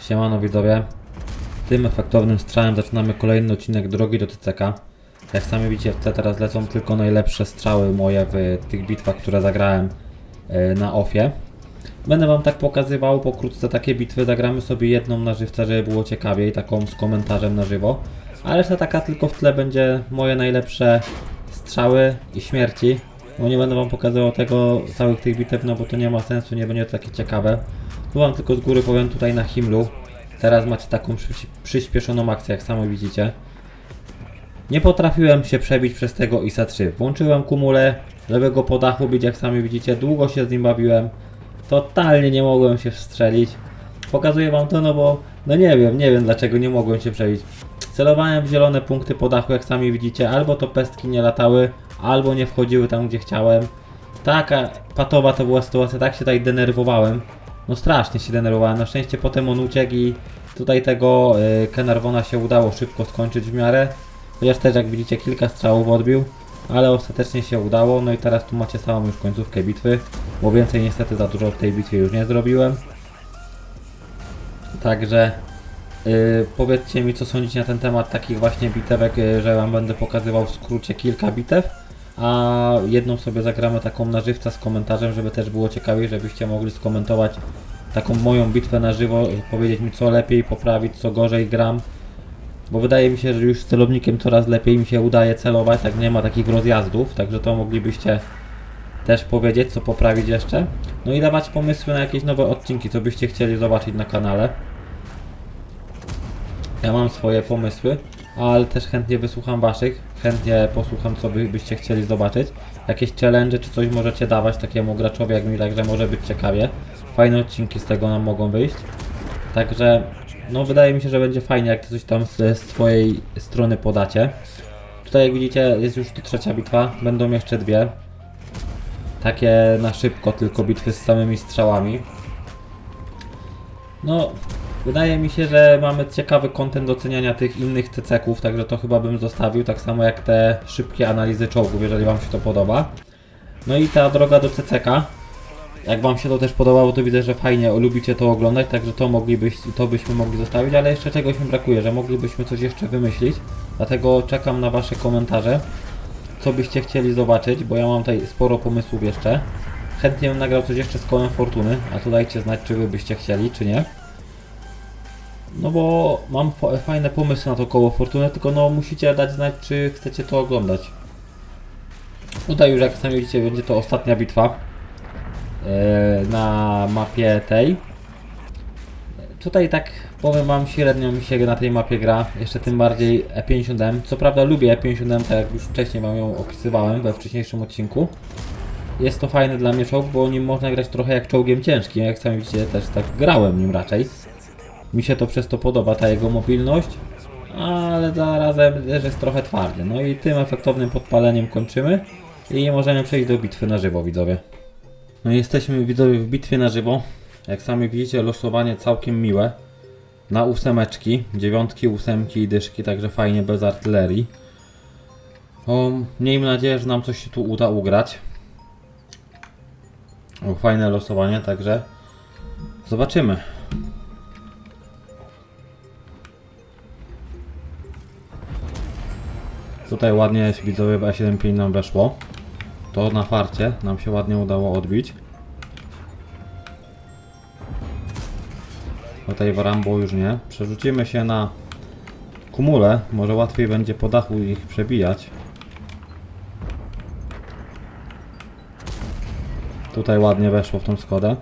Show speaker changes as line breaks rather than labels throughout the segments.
Siemano widzowie. Tym efektownym strzałem zaczynamy kolejny odcinek Drogi do TCK. Jak sami widzicie, w tle teraz lecą tylko najlepsze strzały moje w tych bitwach, które zagrałem e, na ofie. Będę wam tak pokazywał pokrótce takie bitwy. Zagramy sobie jedną na żywca, żeby było ciekawiej, taką z komentarzem na żywo. A reszta taka tylko w tle będzie moje najlepsze strzały i śmierci. Bo nie będę wam pokazywał tego, całych tych bitew, no bo to nie ma sensu, nie będzie to takie ciekawe. Tu wam tylko z góry powiem tutaj na Himlu. Teraz macie taką przy, przyspieszoną akcję, jak sami widzicie. Nie potrafiłem się przebić przez tego ISA 3. Włączyłem kumulę, żeby go po dachu bić, jak sami widzicie. Długo się z nim bawiłem. Totalnie nie mogłem się wstrzelić. Pokazuję wam to, no bo no nie wiem, nie wiem dlaczego nie mogłem się przebić. Celowałem w zielone punkty po dachu, jak sami widzicie. Albo to pestki nie latały, albo nie wchodziły tam, gdzie chciałem. Taka patowa to była sytuacja, tak się tutaj denerwowałem. No strasznie się denerwowałem. Na szczęście potem on uciekł i tutaj tego y, Kenarwona się udało szybko skończyć w miarę. Chociaż też jak widzicie kilka strzałów odbił, ale ostatecznie się udało. No i teraz tu macie samą już końcówkę bitwy, bo więcej niestety za dużo w tej bitwie już nie zrobiłem. Także y, powiedzcie mi co sądzicie na ten temat takich właśnie bitewek, y, że wam będę pokazywał w skrócie kilka bitew. A jedną sobie zagramy taką na żywca z komentarzem, żeby też było ciekawiej, żebyście mogli skomentować taką moją bitwę na żywo, y, powiedzieć mi co lepiej poprawić, co gorzej gram. Bo wydaje mi się, że już z celownikiem coraz lepiej mi się udaje celować, tak nie ma takich rozjazdów, także to moglibyście też powiedzieć, co poprawić jeszcze. No i dawać pomysły na jakieś nowe odcinki, co byście chcieli zobaczyć na kanale. Ja mam swoje pomysły, ale też chętnie wysłucham waszych. Chętnie posłucham, co byście chcieli zobaczyć. Jakieś challenge czy coś możecie dawać takiemu graczowi jak mi, także może być ciekawie. Fajne odcinki z tego nam mogą wyjść. Także, no wydaje mi się, że będzie fajnie, jak to coś tam ze swojej strony podacie. Tutaj jak widzicie jest już tu trzecia bitwa, będą jeszcze dwie. Takie na szybko, tylko bitwy z samymi strzałami. No, wydaje mi się, że mamy ciekawy kontent do oceniania tych innych CC-ków, także to chyba bym zostawił, tak samo jak te szybkie analizy czołgów, jeżeli Wam się to podoba. No i ta droga do CCK. Jak Wam się to też podobało, to widzę, że fajnie lubicie to oglądać, także to moglibyś, to byśmy mogli zostawić, ale jeszcze czegoś mi brakuje, że moglibyśmy coś jeszcze wymyślić. Dlatego czekam na Wasze komentarze, co byście chcieli zobaczyć, bo ja mam tutaj sporo pomysłów jeszcze. Chętnie bym nagrał coś jeszcze z kołem fortuny, a to dajcie znać, czy Wy byście chcieli, czy nie. No bo mam fa- fajne pomysły na to koło fortuny, tylko no musicie dać znać, czy chcecie to oglądać. Tutaj już jak sami widzicie, będzie to ostatnia bitwa na mapie tej. Tutaj tak powiem wam, średnio mi się na tej mapie gra, jeszcze tym bardziej E50M. Co prawda lubię E50M, tak jak już wcześniej wam ją opisywałem we wcześniejszym odcinku. Jest to fajny dla mnie czołg, bo nim można grać trochę jak czołgiem ciężkim, jak sami widzicie też tak grałem nim raczej. Mi się to przez to podoba, ta jego mobilność, ale zarazem też jest trochę twardy. No i tym efektownym podpaleniem kończymy i możemy przejść do bitwy na żywo, widzowie. No jesteśmy widzowie w bitwie na żywo. Jak sami widzicie, losowanie całkiem miłe. Na ósemeczki, dziewiątki, ósemki i dyszki, także fajnie bez artylerii. O, miejmy nadzieję, że nam coś się tu uda ugrać. O, fajne losowanie, także zobaczymy. Tutaj ładnie widzowie B75 nam weszło. To na farcie nam się ładnie udało odbić. Tutaj Rambo już nie. Przerzucimy się na kumulę. Może łatwiej będzie po dachu ich przebijać. Tutaj ładnie weszło w tą Skodę.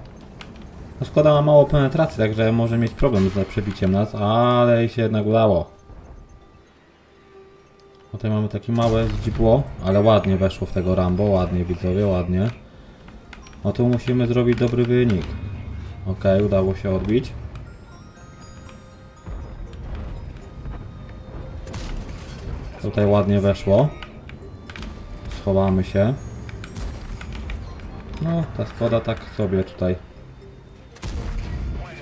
No Skoda ma mało penetracji, także może mieć problem z przebiciem nas, ale się jednak udało. Tutaj mamy takie małe dzibło, ale ładnie weszło w tego Rambo, ładnie widzowie, ładnie. No tu musimy zrobić dobry wynik. Ok, udało się odbić. Tutaj ładnie weszło. Schowamy się. No, ta skoda tak sobie tutaj.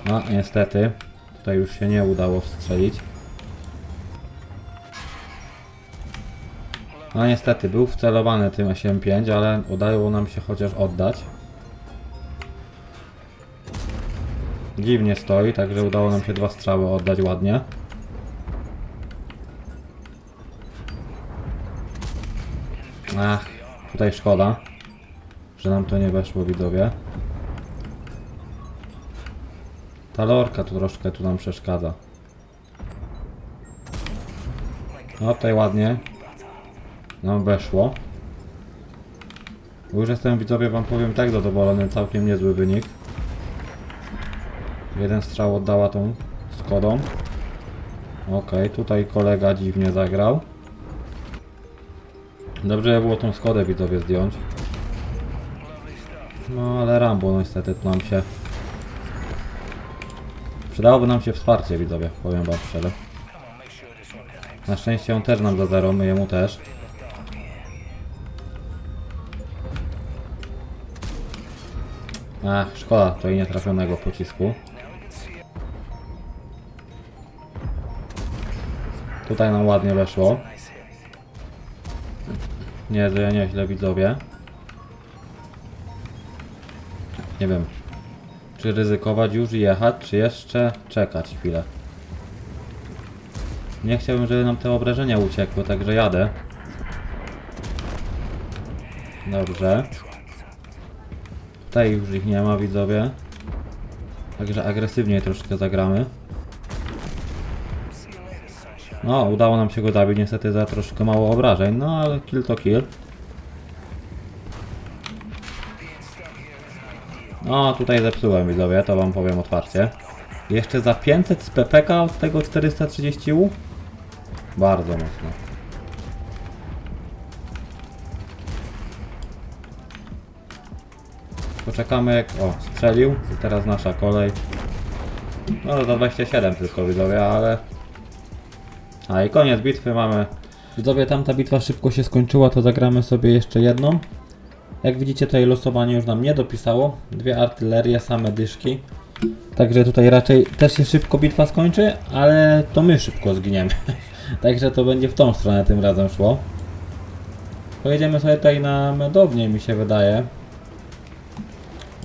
No, niestety. Tutaj już się nie udało strzelić. No niestety, był wcelowany tym 8.5, ale udało nam się chociaż oddać. Dziwnie stoi, także udało nam się dwa strzały oddać ładnie. Ach, tutaj szkoda, że nam to nie weszło widzowie. Ta lorka tu troszkę tu nam przeszkadza. No tutaj ładnie. Nam weszło. Już jestem widzowie wam powiem tak zadowolony, całkiem niezły wynik. Jeden strzał oddała tą Skodą. Okej, tutaj kolega dziwnie zagrał. Dobrze by było tą Skodę widzowie zdjąć. No ale Rambo no niestety nam się... Przydałoby nam się wsparcie widzowie, powiem wam szczerze. Na szczęście on też nam za zero, my jemu też. Ach, szkoda tutaj nietrafionego pocisku. Tutaj nam ładnie weszło. Nieźle, nieźle widzowie. Nie wiem, czy ryzykować już i jechać, czy jeszcze czekać chwilę. Nie chciałbym, żeby nam te obrażenia uciekły, także jadę. Dobrze. Tutaj już ich nie ma, widzowie. Także agresywniej troszkę zagramy. No, udało nam się go zabić, niestety za troszkę mało obrażeń, no ale kill to kill. No, tutaj zepsułem widzowie, to wam powiem otwarcie. Jeszcze za 500 z PPK od tego 430U? Bardzo mocno. Poczekamy jak... O, strzelił i teraz nasza kolej. No za 27 tylko widzowie, ale... A i koniec bitwy mamy. Widzowie, tamta bitwa szybko się skończyła, to zagramy sobie jeszcze jedną. Jak widzicie tutaj losowanie już nam nie dopisało. Dwie artylerie, same dyszki. Także tutaj raczej też się szybko bitwa skończy, ale to my szybko zginiemy. Także to będzie w tą stronę tym razem szło. Pojedziemy sobie tutaj na medownię mi się wydaje.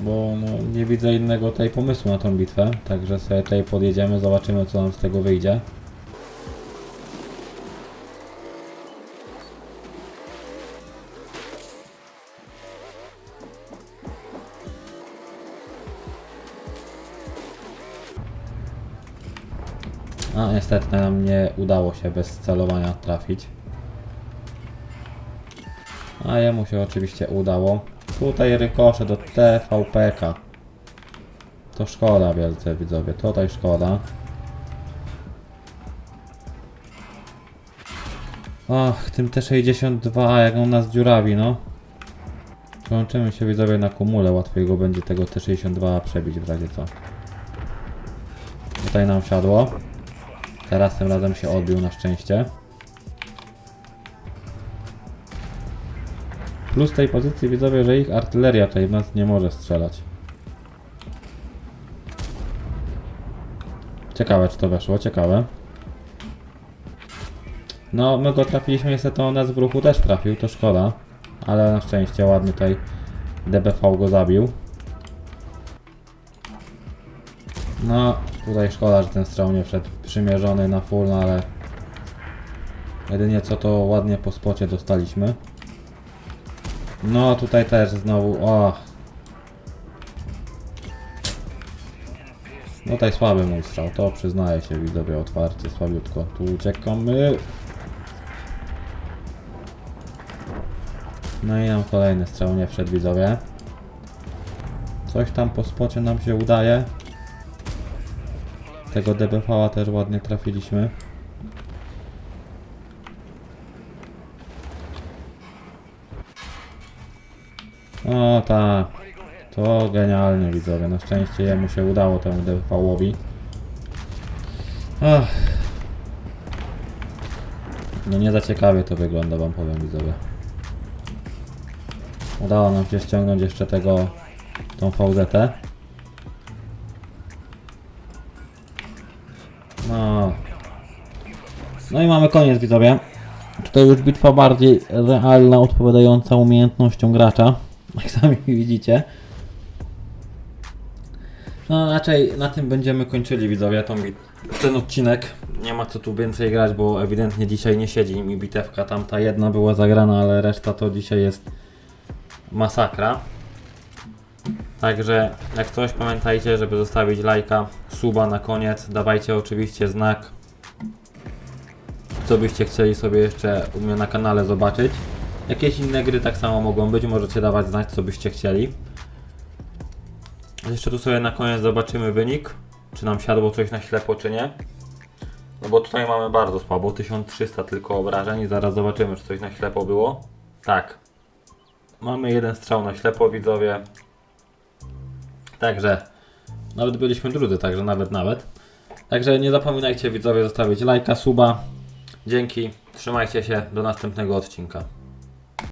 Bo no, nie widzę innego tutaj pomysłu na tą bitwę. Także sobie tutaj podjedziemy, zobaczymy co nam z tego wyjdzie. A niestety nam nie udało się bez celowania trafić. A jemu się oczywiście udało. Tutaj rykosze do TVPK. To szkoda wielce widzowie, tutaj szkoda. Ach, tym T62, jak on nas dziurawi, no. Połączymy się widzowie na kumule, łatwiej go będzie tego T62 przebić w razie co. Tutaj nam wsiadło. Teraz tym razem się odbił na szczęście. Plus tej pozycji widzowie, że ich artyleria tutaj w nas nie może strzelać. Ciekawe czy to weszło, ciekawe. No, my go trafiliśmy, niestety on nas w ruchu też trafił, to szkoda. Ale na szczęście ładnie tutaj DBV go zabił. No, tutaj szkoda, że ten strzał nie wszedł przymierzony na full, no ale jedynie co to ładnie po spocie dostaliśmy. No, tutaj też znowu, o. No tutaj słaby mój strzał, to przyznaję się widzowie otwarcie, słabiutko. Tu uciekamy. No i nam kolejny strzał nie wszedł widzowie. Coś tam po spocie nam się udaje. Tego DBV-a też ładnie trafiliśmy. O tak. To genialnie widzowie. Na szczęście jemu się udało temu DBV-owi. Ach. No nie za ciekawie to wygląda wam powiem widzowie. Udało nam się ściągnąć jeszcze tego tą VZ. -ę. No. No i mamy koniec widzowie. Tutaj już bitwa bardziej realna, odpowiadająca umiejętnościom gracza. Jak sami widzicie. No raczej na tym będziemy kończyli widzowie tą, ten odcinek. Nie ma co tu więcej grać, bo ewidentnie dzisiaj nie siedzi mi bitewka. Tamta jedna była zagrana, ale reszta to dzisiaj jest masakra. Także jak coś pamiętajcie, żeby zostawić lajka, suba na koniec. Dawajcie oczywiście znak, co byście chcieli sobie jeszcze u mnie na kanale zobaczyć. Jakieś inne gry tak samo mogą być, możecie dawać znać co byście chcieli. Jeszcze tu sobie na koniec zobaczymy wynik, czy nam siadło coś na ślepo, czy nie. No bo tutaj mamy bardzo słabo, 1300 tylko obrażeń i zaraz zobaczymy, czy coś na ślepo było. Tak. Mamy jeden strzał na ślepo, widzowie. Także nawet byliśmy drudzy, także nawet nawet. Także nie zapominajcie widzowie zostawić lajka, suba. Dzięki, trzymajcie się, do następnego odcinka.